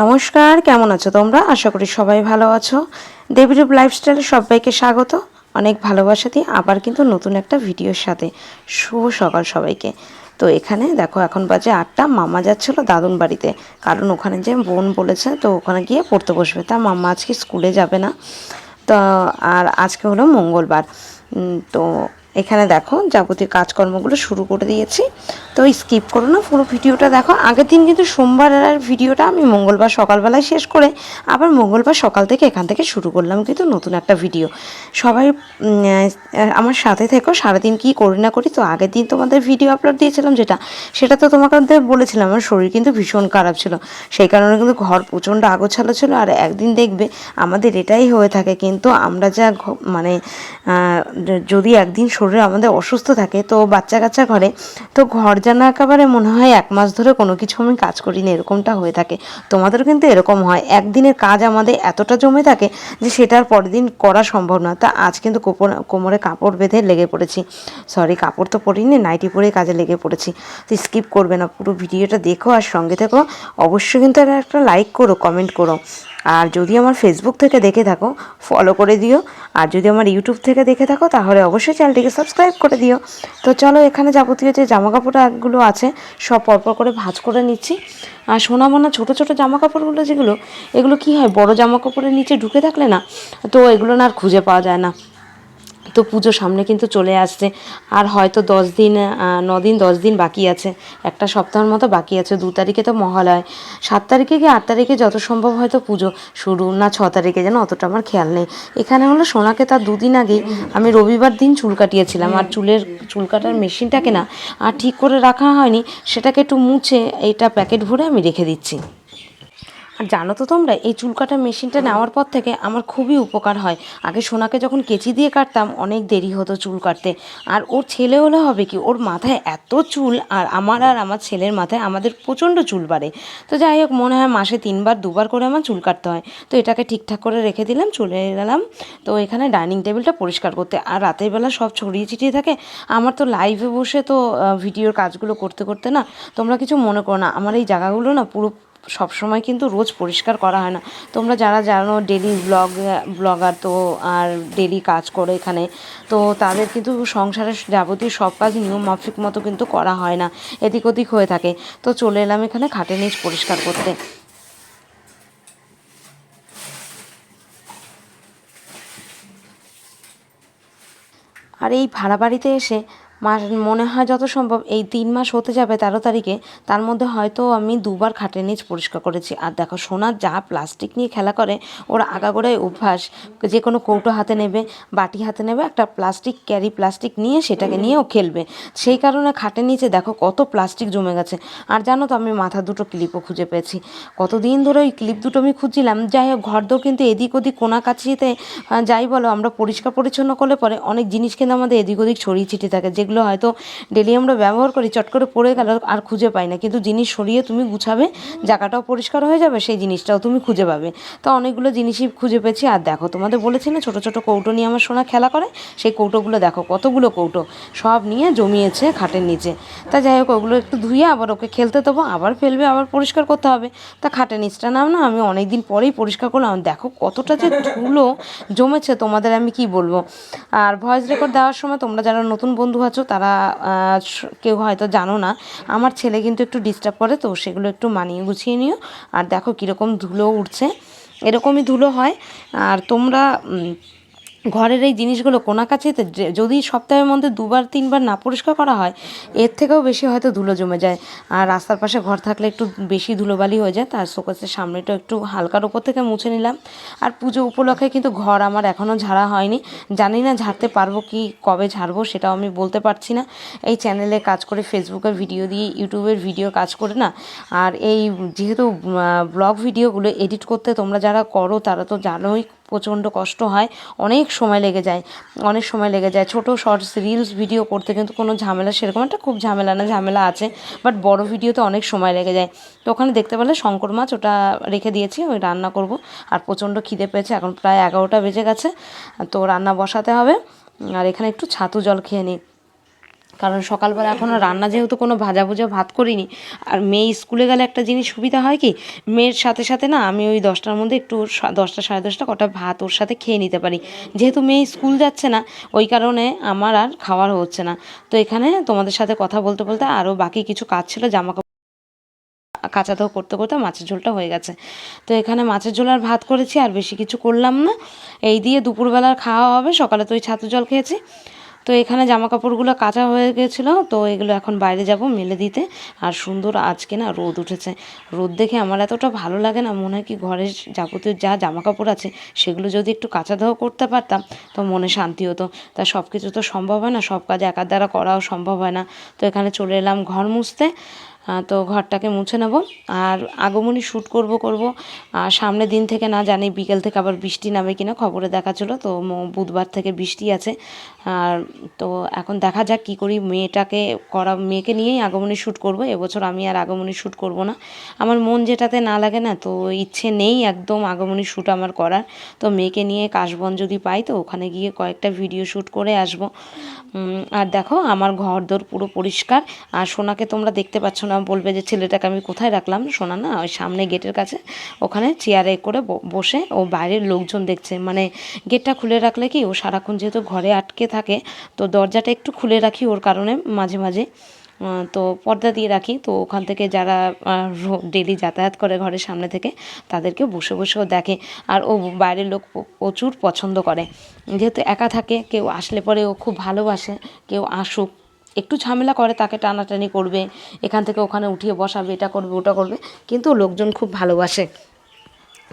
নমস্কার, কেমন আছো তোমরা? আশা করি সবাই ভালো আছো। দেবীরূপ লাইফস্টাইলে সবাইকে স্বাগত। অনেক ভালোবাসা দিয়ে আবার কিন্তু নতুন একটা ভিডিওর সাথে। শুভ সকাল সবাইকে। তো এখানে দেখো, এখন বাজে আটটা, মামা যাচ্ছিল দাদুন বাড়িতে। কারণ ওখানে যে বোন বলেছে, তো ওখানে গিয়ে পড়তে বসবে। তা মামা আজকে স্কুলে যাবে না। তো, আর আজকে হলো মঙ্গলবার। তো এখানে দেখো, যাবতীয় কাজকর্মগুলো শুরু করে দিয়েছি। তো স্কিপ করো না, পুরো ভিডিওটা দেখো। আগের দিন কিন্তু সোমবারের ভিডিওটা আমি মঙ্গলবার সকালবেলায় শেষ করে আবার মঙ্গলবার সকাল থেকে এখান থেকে শুরু করলাম কিন্তু নতুন একটা ভিডিও। সবাই আমার সাথে থেকো, সারাদিন কী করি না করি, তো আগের দিন তোমাদের ভিডিও আপলোড দিয়েছিলাম যেটা, সেটা তো তোমাদের বলেছিলাম, আমার শরীর কিন্তু ভীষণ খারাপ ছিল। সেই কারণে কিন্তু ঘর প্রচণ্ড আগোছালো ছিল, আর একদিন দেখবে আমাদের এটাই হয়ে থাকে, কিন্তু আমরা যা ঘ- মানে যদি একদিন শরীর আমাদের অসুস্থ থাকে, তো বাচ্চা কাচ্চা ঘরে, তো ঘর যেন একেবারে মনে হয় এক মাস ধরে কোনো কিছু আমি কাজ করি না এরকমটা হয়ে থাকে। তোমাদেরও কিন্তু এরকম হয়। একদিনের কাজ আমাদের এতটা জমে থাকে যে সেটার পরের দিন করা সম্ভব না। তা আজ কিন্তু কোমরে কাপড় বেঁধে লেগে পড়েছি। সরি কাপড় তো পরিনি নাইটি পরে কাজে লেগে পড়েছি। তো স্কিপ করবে না, পুরো ভিডিওটা দেখো আর সঙ্গে থেকো। অবশ্যই কিন্তু একটা লাইক করো কমেন্ট করো। আর যদি আমার ফেসবুক থেকে দেখে থাকো ফলো করে দিও। আর যদি আমার ইউটিউব থেকে দেখে থাকো, তাহলে অবশ্যই চ্যানেলটিকে সাবস্ক্রাইব করে দিও। তো চলো, এখানে যাবতীয় যে জামা কাপড়গুলো আছে, সব পরপর করে ভাজ করে নিচ্ছি। আর সোনা মোনা ছোটো ছোটো জামা কাপড়গুলো যেগুলো, এগুলো কি হয়, বড় জামা কাপড়ের নিচে ঢুকে থাকলে না, তো এগুলো না আর খুঁজে পাওয়া যায় না। তো পুজো সামনে কিন্তু চলে আসছে। আর হয়তো দশ দিন ন দিন দশ দিন বাকি আছে। একটা সপ্তাহের মতো বাকি আছে, দু তারিখে তো মহালয়। সাত তারিখে কি আট তারিখে যত সম্ভব হয়তো পুজো শুরু, না ছ তারিখে যেন অতটা আমার খেয়াল নেই। এখানে হলো সোনাকে তার দুদিন আগেই আমি রবিবার দিন চুল কাটিয়েছিলাম। আর চুলের, চুল কাটার মেশিনটাকে না, আর ঠিক করে রাখা হয়নি, সেটাকে একটু মুছে এইটা প্যাকেট ভরে আমি রেখে দিচ্ছি। আর জানো তো তোমরা এই চুল কাটার মেশিনটা নেওয়ার পর থেকে আমার খুবই উপকার হয়। আগে সোনাকে যখন কেচি দিয়ে কাটতাম অনেক দেরি হতো চুল কাটতে। আর ওর ছেলে হলে হবে কি ওর মাথায় এত চুল আর আমার আর আমার ছেলের মাথায় আমাদের প্রচণ্ড চুল বাড়ে। তো যাই হোক মনে হয় মাসে তিনবার দুবার করে আমার চুল কাটতে হয়। তো এটাকে ঠিকঠাক করে রেখে দিলাম চলে গেলাম। তো এখানে ডাইনিং টেবিলটা পরিষ্কার করতে। আর রাতের বেলা সব ছড়িয়ে ছিটিয়ে থাকে। আমার তো লাইভে বসে তো ভিডিওর কাজগুলো করতে করতে না তোমরা কিছু মনে করো না। আমার এই জায়গাগুলো না পুরো সব সময় কিন্তু রোজ পরিষ্কার করা হয় না। তোমরা যারা জানো ডেলি ব্লগ ব্লগার তো আর ডেলি কাজ করে এখানে, তো তাদের কিন্তু সংসারের যাবতীয় সব কাজ নিয়ম মাফিক মতো কিন্তু করা হয় না। এদিক ওদিক হয়ে থাকে। তো চলে এলাম এখানে খাটে নিচ পরিষ্কার করতে। আর এই ভাড়া বাড়িতে এসে মাস মনে হয় যত সম্ভব এই তিন মাস হতে যাবে তেরো তারিখে, তার মধ্যে হয়তো আমি দুবার খাটের নিচ পরিষ্কার করেছি। আর দেখো সোনার যা প্লাস্টিক নিয়ে খেলা করে, ওর আগাগোড়াই অভ্যাস। যে কোনো কৌটো হাতে নেবে, বাটি হাতে নেবে, একটা প্লাস্টিক ক্যারি প্লাস্টিক নিয়ে সেটাকে নিয়ে ও খেলবে। সেই কারণে খাটের নিচে দেখো কত প্লাস্টিক জমে গেছে। আর জানো তো, আমি মাথা দুটো ক্লিপও খুঁজে পেয়েছি। কতদিন ধরে ওই ক্লিপ দুটো আমি খুঁজছিলাম। যাই হোক, ঘর দোর কিন্তু এদিক ওদিক কোনা কাছিতে যাই বলো, আমরা পরিষ্কার পরিচ্ছন্ন করলে পরে অনেক জিনিস কিন্তু আমাদের এদিক ওদিক ছড়িয়ে ছিটিয়ে থাকে। যেগুলো হয়তো ডেলি আমরা ব্যবহার করি, চট করে পড়ে গেল আর খুঁজে পাই না। কিন্তু জিনিস সরিয়ে তুমি গুছাবে, জায়গাটাও পরিষ্কার হয়ে যাবে, সেই জিনিসটাও তুমি খুঁজে পাবে। তো অনেকগুলো জিনিসই খুঁজে পেয়েছি। আর দেখো, তোমাদের বলেছি না, ছোটো ছোটো কৌটো নিয়ে আমার সোনা খেলা করে, সেই কৌটোগুলো দেখো, কতগুলো কৌটো সব নিয়ে জমিয়েছে খাটের নিচে। তা যাই হোক, ওগুলো একটু ধুয়ে আবার ওকে খেলতে দেবো, আবার ফেলবে, আবার পরিষ্কার করতে হবে। তা খাটের নিচটা নাম না, আমি অনেক দিন পরেই পরিষ্কার করলাম। দেখো কতটা যে ধুলো জমেছে, তোমাদের আমি কি বলব? আর ভয়েস রেকর্ড দেওয়ার সময় তোমরা যারা নতুন বন্ধু আছো তারা কেউ হয়তো জানো না। আমার ছেলে কিন্তু একটু ডিস্টার্ব করে, তো সেগুলো একটু মানিয়ে গুছিয়ে নিও। আর দেখো কীরকম ধুলো উঠছে। এরকমই ধুলো হয়। আর তোমরা ঘরের এই জিনিসগুলো কোনাকাছিতে যদি সপ্তাহের মধ্যে দুবার, তিনবার না পরিষ্কার করা হয়, এর থেকেও বেশি হয়তো ধুলো জমে যায়। আর রাস্তার পাশে ঘর থাকলে একটু বেশি ধুলোবালি হয়ে যায়, তার শোকেসের সামনেটা একটু হালকার উপর থেকে মুছে নিলাম। আর পুজো উপলক্ষে কিন্তু ঘর আমার এখনও ঝাড়া হয়নি। জানি না ঝাড়তে পারব কি, কবে ঝাড়বো সেটাও আমি বলতে পারছি না। এই চ্যানেলে কাজ করে ফেসবুকের ভিডিও দিয়ে ইউটিউবের ভিডিও কাজ করে না। আর এই যেহেতু ব্লগ ভিডিওগুলো এডিট করতে তোমরা যারা করো, তারা তো জানোই প্রচণ্ড কষ্ট হয়, অনেক সময় লেগে যায়, অনেক সময় লেগে যায়। ছোটো শর্টস রিলস ভিডিও করতে কিন্তু কোনো ঝামেলা সেরকম একটা খুব ঝামেলা না, ঝামেলা আছে বাট বড় ভিডিওতে অনেক সময় লেগে যায়। তো ওখানে দেখতে পেলে শঙ্কর মাছ ওটা রেখে দিয়েছি, আমি রান্না করব। আর প্রচণ্ড খিদে পেয়েছে, এখন প্রায় এগারোটা বেজে গেছে, তো রান্না বসাতে হবে। আর এখানে একটু ছাতু জল খেয়ে নিই। কারণ সকালবেলা এখনও রান্না যেহেতু কোনো ভাজা ভুজা ভাত করিনি, আর মেয়ে স্কুলে গেলে একটা জিনিস সুবিধা হয় কি, মেয়ের সাথে সাথে না আমি ওই দশটার মধ্যে একটু দশটা সাড়ে দশটা কটা ভাত ওর সাথে খেয়ে নিতে পারি। যেহেতু মেয়ে স্কুল যাচ্ছে না, ওই কারণে আমার আর খাওয়ার হচ্ছে না। তো এখানে তোমাদের সাথে কথা বলতে বলতে আরও বাকি কিছু কাজ ছিল জামা কাঁচা ধোয়া করতে করতে মাছের ঝোলটা হয়ে গেছে। তো এখানে মাছের ঝোল আর ভাত করেছি, আর বেশি কিছু করলাম না। এই দিয়ে দুপুরবেলার খাওয়া হবে, সকালে তো ওই ছাতু জল খেয়েছি। তো এখানে জামা কাপড়গুলো কাঁচা হয়ে গেছিল, তো এগুলো এখন বাইরে যাব মেলে দিতে। আর সুন্দর আজকে না রোদ উঠেছে। রোদ দেখে আমার এতটা ভালো লাগে না, মনে হয় কি ঘরের যাবতীয় যা জামা কাপড় আছে সেগুলো যদি একটু কাঁচা ধোয়া করতে পারতাম, তো মনে শান্তি হতো। তা সব কিছু তো সম্ভব হয় না, সব কাজ একার দ্বারা করাও সম্ভব হয় না। তো এখানে চলে এলাম ঘর মুছতে। তো ঘরটাকে মুছে নেব। আর আগমনী শ্যুট করব করব। আর সামনের দিন থেকে না জানি বিকেল থেকে আবার বৃষ্টি নামে কিনা খবরে দেখা ছিল তো বুধবার থেকে বৃষ্টি আছে। আর তো এখন দেখা যাক কী করি। মেয়েটাকে, করা, মেয়েকে নিয়েই আগমনী শ্যুট করব। এবছর আমি আর আগমনী শ্যুট করব না। আমার মন যেটাতে না লাগে না, তো ইচ্ছে নেই একদম আগমনী শ্যুট আমার করার। তো মেয়েকে নিয়ে কাশবন যদি পাই, তো ওখানে গিয়ে কয়েকটা ভিডিও শ্যুট করে আসব। আর দেখো, আমার ঘর দোর পুরো পরিষ্কার। আর সোনাকে তোমরা দেখতে পাচ্ছ না বলবে যে, ছেলেটাকে আমি কোথায় রাখলাম? সোনা না ওই সামনে গেটের কাছে, ওখানে চেয়ারে করে বসে ও বাইরের লোকজন দেখছে। মানে গেটটা খুলে রাখলে কি, ও সারাক্ষণ যেহেতু ঘরে আটকে থাকে, তো দরজাটা একটু খুলে রাখি ওর কারণে মাঝে মাঝে। তো পর্দা দিয়ে রাখি। তো ওখান থেকে যারা ডেলি যাতায়াত করে ঘরের সামনে থেকে, তাদেরকে বসে বসেও দেখে। আর ও বাইরের লোক প্রচুর পছন্দ করে। যেহেতু একা থাকে, কেউ আসলে পরে ও খুব ভালোবাসে, কেউ আসুক। একটু ঝামেলা করে, তাকে টানাটানি করবে, এখান থেকে ওখানে উঠিয়ে বসাবে, এটা করবে, ওটা করবে, কিন্তু লোকজন খুব ভালোবাসে।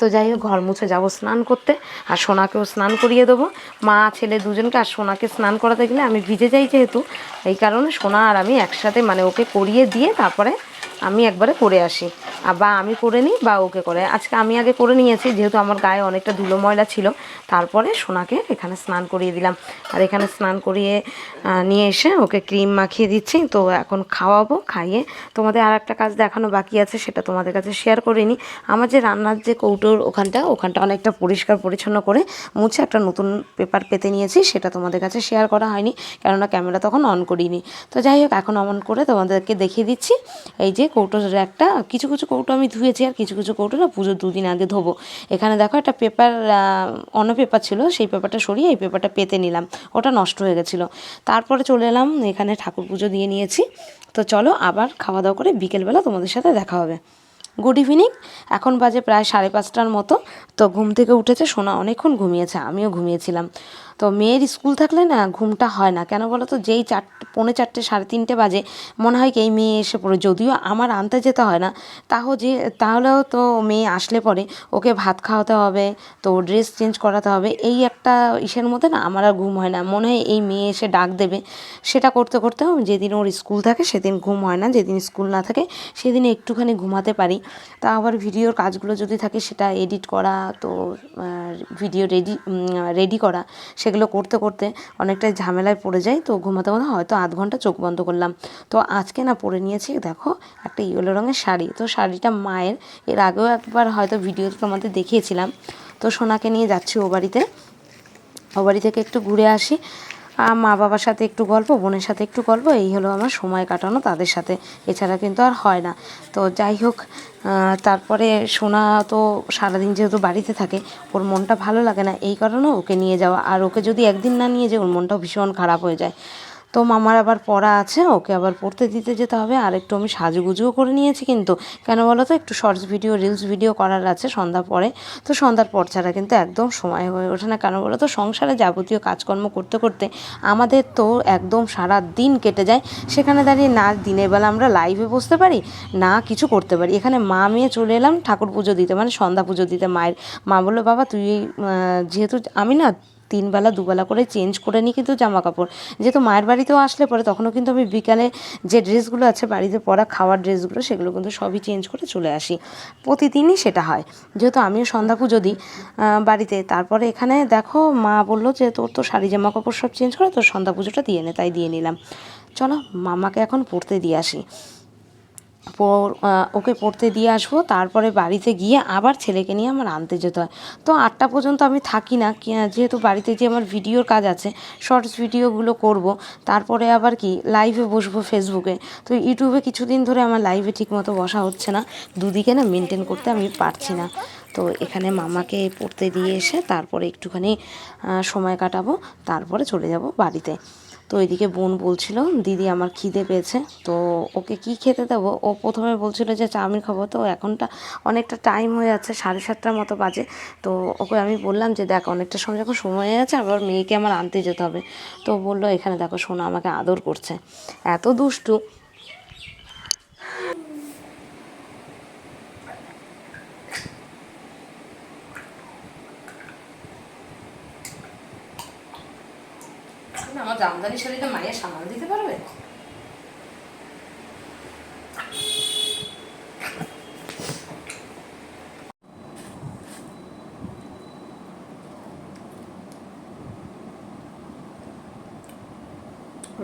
তো যাই হোক, ঘর মুছে যাব স্নান করতে, আর সোনাকেও স্নান করিয়ে দেবো। মা, ছেলে দুজনকে, আর সোনাকে স্নান করাতে গেলে আমি ভিজে যাই যেহেতু, এই কারণে সোনা আর আমি একসাথে মানে ওকে করিয়ে দিয়ে তারপরে আমি একবারে করে আসি। বা আমি করে নিই বা ওকে করে। আজকে আমি আগে করে নিয়েছি, যেহেতু আমার গায়ে অনেকটা ধুলো ময়লা ছিল। তারপরে সোনাকে এখানে স্নান করিয়ে দিলাম। আর এখানে স্নান করিয়ে নিয়ে এসে ওকে ক্রিম মাখিয়ে দিচ্ছি। তো এখন খাওয়াবো, খাইয়ে তোমাদের আর একটা কাজ দেখানো বাকি আছে, সেটা তোমাদের কাছে শেয়ার করিনি আমার যে রান্নার যে কৌটোর ওখানটা ওখানটা অনেকটা পরিষ্কার পরিচ্ছন্ন করে মুছে একটা নতুন পেপার পেতে নিয়েছি, সেটা তোমাদের কাছে শেয়ার করা হয়নি। কেননা ক্যামেরা তখন অন করিনি। তো যাই হোক, এখন অন করে তোমাদেরকে দেখিয়ে দিচ্ছি। এই যে কৌটোর একটা, কিছু কিছু কৌটো আমি ধুয়েছি আর কিছু কিছু কৌটো না পুজোর দুদিন আগে ধোবো। এখানে দেখো একটা পেপার অন্য পেপার ছিল, সেই পেপারটা সরিয়ে এই পেপারটা পেতে নিলাম। ওটা নষ্ট হয়ে গেছিল। তারপরে চলে এলাম, এখানে ঠাকুর পুজো দিয়ে নিয়েছি। তো চলো আবার খাওয়া দাওয়া করে বিকেলবেলা তোমাদের সাথে দেখা হবে। গুড ইভিনিং এখন বাজে প্রায় সাড়ে পাঁচটার মতো। তো ঘুম থেকে উঠেছে, সোনা অনেকক্ষণ ঘুমিয়েছে, আমিও ঘুমিয়েছিলাম। তো মেয়ের স্কুল থাকলে না ঘুমটা হয় না। কেন বলো তো, যেই চারটে পৌনে চারটে, সাড়ে তিনটে বাজে, মনে হয় কি এই মেয়ে এসে পড়ে। যদিও আমার আনতে যেতে হয় না, তাও যে, তাহলেও তো মেয়ে আসলে পরে, ওকে ভাত খাওয়াতে হবে, তো ড্রেস চেঞ্জ করাতে হবে, এই একটা ইসের মধ্যে না আমার আর ঘুম হয় না। মনে হয় এই মেয়ে এসে ডাক দেবে। সেটা করতে করতে, যেদিন ওর স্কুল থাকে, সেদিন ঘুম হয় না, যেদিন স্কুল না থাকে, সেদিন একটুখানি ঘুমাতে পারি। তা আবার ভিডিওর কাজগুলো যদি থাকে সেটা এডিট করা, তো ভিডিও রেডি রেডি করা, সেগুলো করতে করতে অনেকটাই ঝামেলায় পড়ে যায় তো ঘুমাতে ঘুমাতে হয়তো আধ ঘণ্টা চোখ বন্ধ করলাম। তো আজকে না পরে নিয়েছি, দেখো, একটা ইয়েলো রঙের শাড়ি। তো শাড়িটা মায়ের, এর আগেও একবার হয়তো ভিডিওতে তোমাদের দেখিয়েছিলাম। তো সোনাকে নিয়ে যাচ্ছি ও বাড়িতে। ও বাড়ি থেকে একটু ঘুরে আসি। মা বাবার সাথে একটু গল্প, বোনের সাথে একটু গল্প, এই হলো আমার সময় কাটানো তাদের সাথে। এছাড়া কিন্তু আর হয় না। তো যাই হোক তারপরে সোনা তো সারাদিন যেহেতু বাড়িতে থাকে, ওর মনটা ভালো লাগে না, এই কারণে ওকে নিয়ে যাওয়া। আর ওকে যদি একদিন না নিয়ে যায়, ওর মনটাও ভীষণ খারাপ হয়ে যায়। তো মামার আবার পড়া আছে, ওকে আবার পড়তে দিতে যেতে হবে। আর একটু আমি সাজুগুজুও করে নিয়েছি কিন্তু। কেন বলো তো, একটু শর্টস ভিডিও রিলস ভিডিও করার আছে সন্ধ্যা পরে। তো সন্ধ্যার পর ছাড়া কিন্তু একদম সময় হয়ে ওঠে না। কেন বলো তো, সংসারে যাবতীয় কাজকর্ম করতে করতে আমাদের তো একদম সারা দিন কেটে যায়। সেখানে দাঁড়িয়ে না দিনের বেলা আমরা লাইভে বসতে পারি, না কিছু করতে পারি। এখানে মা মেয়ে চলে এলাম, ঠাকুর পুজো দিতে মানে সন্ধ্যা পুজো দিতে মায়ের। মা বলল, বাবা, তুই যেহেতু আমি না তিনবেলা, দুবেলা করে চেঞ্জ করে নিই কিন্তু জামা কাপড় যেহেতু মায়ের বাড়িতেও আসলে পরে, তখনও কিন্তু আমি বিকালে যে ড্রেসগুলো আছে, বাড়িতে পরা খাওয়ার ড্রেসগুলো সেগুলো কিন্তু সবই চেঞ্জ করে চলে আসি। প্রতিদিনই সেটা হয়। যেহেতু আমিও সন্ধ্যা পুজো দিই বাড়িতে। তারপরে এখানে দেখো, মা বলল যে, তোর তো শাড়ি জামা কাপড় সব চেঞ্জ করে, তোর সন্ধ্যা পুজোটা দিয়ে নে। তাই দিয়ে নিলাম। চলো, মামাকে এখন পড়তে দিয়ে আসি। ওকে পড়তে দিয়ে আসব, তারপরে বাড়িতে গিয়ে আবার ছেলেকে নিয়ে আমার আনতে যেতে হয়। তো আটটা পর্যন্ত আমি থাকি না যেহেতু বাড়িতে যে আমার ভিডিওর কাজ আছে শর্টস ভিডিওগুলো করব, তারপরে আবার কি লাইভে বসবো ফেসবুকে তো ইউটিউবে কিছুদিন ধরে আমার লাইভে ঠিকমতো বসা হচ্ছে না, দুদিকে না মেনটেন করতে আমি পারছি না। তো এখানে মামাকে পড়তে দিয়ে এসে তারপরে একটুখানি সময় কাটাবো, তারপরে চলে যাব বাড়িতে। তো এদিকে বোন বলছিল, দিদি, আমার খিদে পেয়েছে, তো ওকে কি খেতে দেবো? ও প্রথমে বলছিল যে, চাউমিন খাব। তো এখনটা অনেকটা টাইম হয়ে যাচ্ছে, সাড়ে সাতটার মতো বাজে। তো ওকে আমি বললাম যে, দেখ, অনেকটা সময় যখন সময় হয়ে যাচ্ছে, আবার মেয়েকে আমার আনতে যেতে হবে। তো বলল, এখানে দেখো সোনা আমাকে আদর করছে। এত দুষ্টু আমার জামদানি শাড়িটা মায়ের সামাল দিতে পারবে?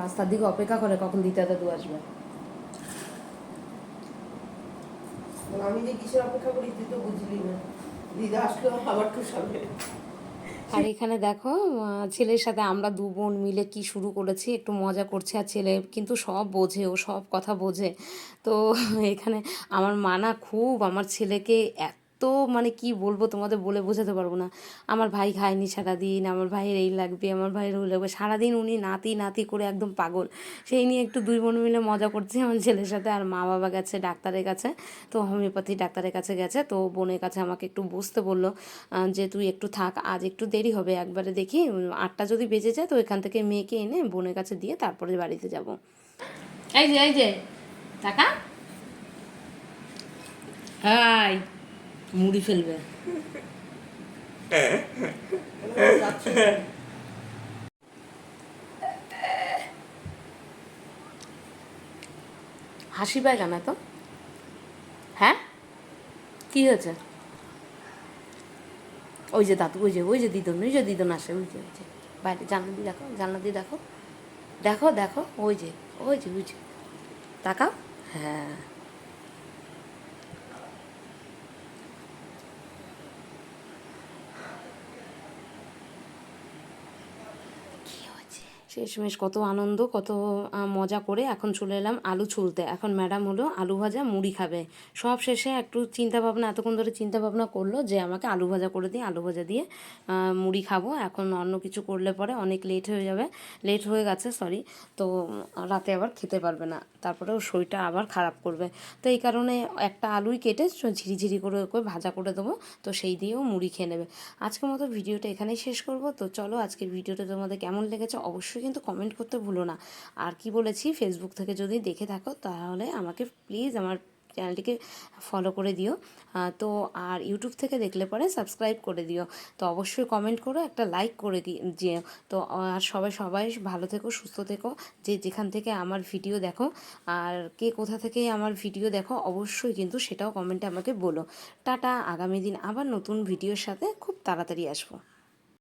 রাস্তার দিকে অপেক্ষা করে কখন দিতে দাদু আসবে? আমি যে কিসের অপেক্ষা করি তুই তো বুঝলি না। দিদা আসলো আবার টু সামনে। আর এখানে দেখো ছেলের সাথে আমরা দু বোন মিলে কি শুরু করেছি, একটু মজা করছে আর ছেলে কিন্তু সব বোঝে, ও সব কথা বোঝে। তো এখানে আমার মানা খুব, আমার ছেলেকে এত মানে কি বলব তোমাদের বলে বোঝাতে পারব না। আমার ভাই খায়নি সারাদিন, আমার ভাইয়ের এই লাগবে, আমার ভাইয়ের ওই লাগবে। সারাদিন উনি নাতি নাতি করে একদম পাগল। সেই নিয়ে একটু দুই বোন মিলে মজা করছি আমার ছেলের সাথে। আর মা বাবা গেছে ডাক্তারের কাছে, তো হোমিওপ্যাথি ডাক্তারের কাছে গেছে। তো বোনের কাছে আমাকে একটু বসতে বলল যে তুই একটু থাক, আজ একটু দেরি হবে, একবারে দেখি আটটা যদি বেজে যায় তো এখান থেকে মেয়েকে এনে বোনের কাছে দিয়ে তারপরে বাড়িতে যাব। এই যে এই যে, টাকা। হাই মুড়ি ফেলবে। হাসি পায় কেন তো হ্যাঁ? কি হয়েছে? ওই যে দাদু, ওই যে ওই যে দিদন, ওই যে দিদন আসে, ওই যে ওই যে। বাইরে জানলা দিয়ে দেখো, জানলা দিয়ে দেখো। দেখো দেখো, ওই যে ওই যে ওই যে। তাকাও। হ্যাঁ। শেষমেশ কত আনন্দ, কত মজা করে এখন চলে এলাম আলু ছুলতে। এখন ম্যাডাম হলো আলু ভাজা মুড়ি খাবে। সব শেষে একটু চিন্তা ভাবনা এতক্ষণ ধরে চিন্তা ভাবনা করল যে আমাকে আলু ভাজা করে দিই আলু ভাজা দিয়ে মুড়ি খাব। এখন অন্য কিছু করলে পরে অনেক লেট হয়ে যাবে। লেট হয়ে গেছে সরি তো রাতে আবার খেতে পারবে না। তারপরে ওর শরীরটা আবার খারাপ করবে। তো এই কারণে একটা আলুই কেটে ঝিরিঝিরি করে করে ভাজা করে দেবো। তো সেই দিয়েও মুড়ি খেয়ে নেবে। আজকের মতো ভিডিওটা এখানেই শেষ করব। তো চলো আজকের ভিডিওটা তোমাদের কেমন লেগেছে অবশ্যই কিন্তু কমেন্ট করতে ভুলো না। আর কি বলেছি ফেসবুক থেকে যদি দেখে থাকো, তাহলে আমাকে প্লিজ আমার চ্যানেলটিকে ফলো করে দিও। তো আর ইউটিউব থেকে দেখলে পরে সাবস্ক্রাইব করে দিও। তো অবশ্যই কমেন্ট করো, একটা লাইক করে দি, যেও। তো আর সবাই সবাই ভালো থেকো, সুস্থ থেকো। যে যেখান থেকে আমার ভিডিও দেখো, আর কে কোথা থেকে আমার ভিডিও দেখো, অবশ্যই কিন্তু সেটাও কমেন্টে আমাকে বলো। টাটা, আগামী দিন আবার নতুন ভিডিওর সাথে খুব তাড়াতাড়ি আসব।